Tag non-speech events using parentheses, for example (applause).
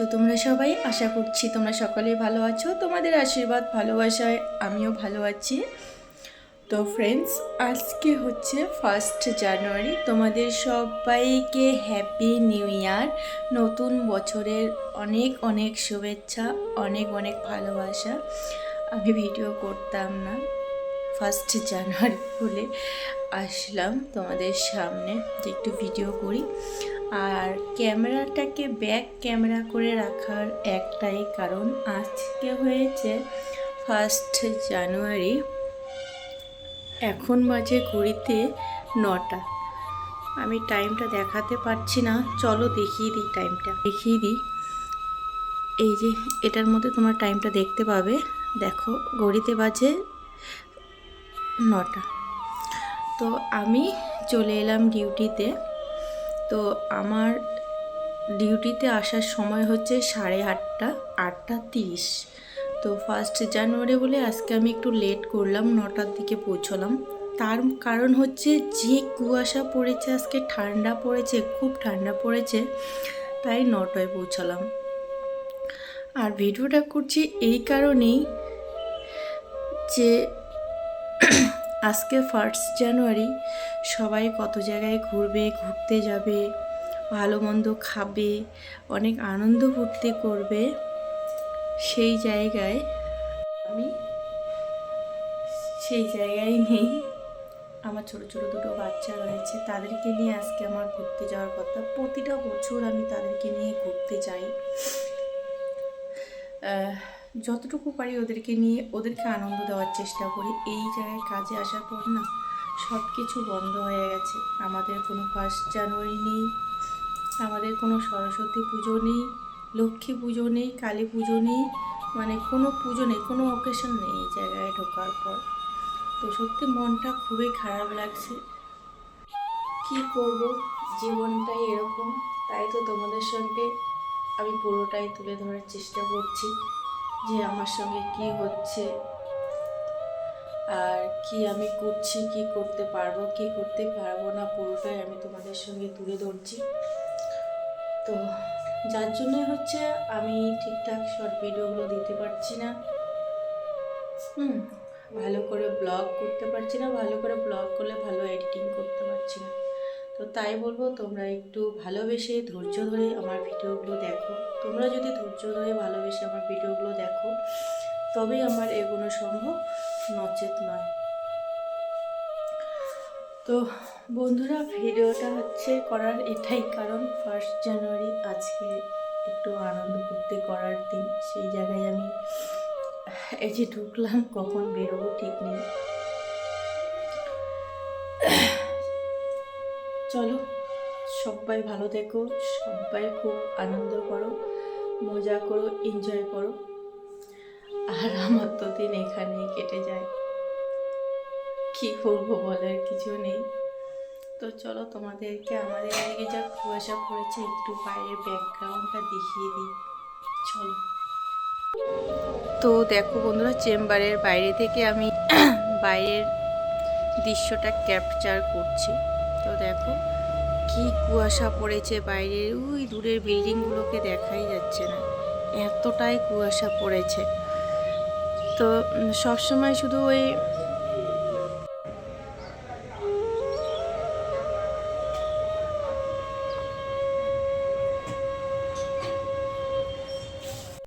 আছো তোমরা সবাই? আশা করছি তোমরা সকলেই ভালো আছো। তোমাদের আশীর্বাদ, ভালোবাসায় আমিও ভালো আছি। তো ফ্রেন্ডস আজকে হচ্ছে ফার্স্ট জানুয়ারি তোমাদের সবাইকে হ্যাপি নিউ ইয়ার নতুন বছরের অনেক অনেক শুভেচ্ছা, অনেক অনেক ভালোবাসা। আমি ভিডিও করতাম না। ফার্স্ট জানুয়ারি বলে আসলাম তোমাদের সামনে যে একটু ভিডিও করি। আর ক্যামেরাটাকে ব্যাক ক্যামেরা করে রাখার একটাই কারণ আজকে হয়েছে ফার্স্ট জানুয়ারি এখন বাজে ঘড়িতে নটা। আমি টাইমটা দেখাতে পারছি না। চলো দেখিয়ে দিই টাইমটা দেখিয়ে দিই। এই যে, এটার মধ্যে তোমরা টাইমটা দেখতে পাবে। দেখো, ঘড়িতে বাজে নটা। তো আমি চলে এলাম ডিউটিতে তো আমার ডিউটিতে আসার সময় হচ্ছে সাড়ে আটটা আটটা তিরিশ। তো ফার্স্ট জানুয়ারি বলে আজকে আমি একটু লেট করলাম, নটার দিকে পৌঁছলাম। তার কারণ হচ্ছে যে কুয়াশা পড়েছে, আজকে ঠান্ডা পড়েছে, খুব ঠান্ডা পড়েছে, তাই নটায় পৌঁছালাম। আর ভিডিওটা করছি এই কারণেই যে আজকে ফার্স্ট জানুয়ারি সবাই কত জায়গায় ঘুরবে, ঘুরতে যাবে, ভালো মন্দ খাবে, অনেক আনন্দ ফুর্তি করবে, সেই জায়গায় আমি সেই জায়গায় নেই। আমার ছোট ছোট দুটো বাচ্চা রয়েছে, তাদেরকে নিয়ে আজকে আমার ঘুরতে যাওয়ার কথা। প্রতিটা বছর আমি তাদেরকে নিয়ে ঘুরতে যাই। যতটুকু পারি ওদেরকে নিয়ে ওদেরকে আনন্দ দেওয়ার চেষ্টা করি। এই জায়গায় কাজে আসার পর না সব কিছু বন্ধ হয়ে গেছে। আমাদের কোনো ফার্স্ট জানুয়ারি নেই, আমাদের কোনো সরস্বতী পুজো নেই, লক্ষ্মী পুজো নেই, কালী পুজো নেই মানে কোনো পুজো নেই, কোনো অকেশন নেই এই জায়গায় ঢোকার পর। তো সত্যি মনটা খুবই খারাপ লাগছে। কি করব? জীবনটাই এরকম, তাই তো তোমাদের সঙ্গে আমি পুরোটাই তুলে ধরার চেষ্টা করছি। যে আমার সঙ্গে কি হচ্ছে? আর কি আমি করছি, কি করতে পারব, কি করতে পারব না, পুরোটাই আমি তোমাদের সঙ্গে তুলে ধরছি। তো যার জন্য হচ্ছে আমি ঠিকঠাক শর্ট ভিডিওগুলো দিতে পারছি না। হুম, ভালো করে ব্লগ করতে পারছি না, ভালো করে ব্লগ করলে ভালো এডিটিং করতে পারছি না। তো তাই বলব তোমরা একটু ভালোবেসে ধৈর্য ধরে আমার ভিডিওগুলো দেখো। তোমরা যদি ধৈর্য ধরে ভালোবেসে আমার ভিডিওগুলো দেখো, তবেই আমার এগোনো সম্ভব, নচেত নয়। তো বন্ধুরা, ভিডিওটা হচ্ছে করার এটাই কারণ ফার্স্ট জানুয়ারি আজকে একটু আনন্দ করতে করার দিন। সেই জায়গায় আমি, এই যে ঢুকলাম, কখন বেরোবো ঠিক নেই। চলো, সবাই ভালো থেকো, সবাই খুব আনন্দ করো, মজা করো এনজয় করো। আর আমার তো দিন এখানেই কেটে যায়। কি করব বলার কিছু নেই। তো চলো তোমাদেরকে আমাদের এদিকে যা কুয়াশা পড়েছে, একটু বাইরের ব্যাকগ্রাউন্ডটা দেখিয়ে দিই। চলো। তো দেখো বন্ধুরা, চেম্বারের বাইরে থেকে আমি (clears throat) বাইরের দৃশ্যটা ক্যাপচার করছি। তো দেখো, কি কুয়াশা পড়েছে বাইরে। ওই দূরের বিল্ডিংগুলোকে দেখাই যাচ্ছে না। এতটাই কুয়াশা পড়েছে। তো সবসময় শুধু ওই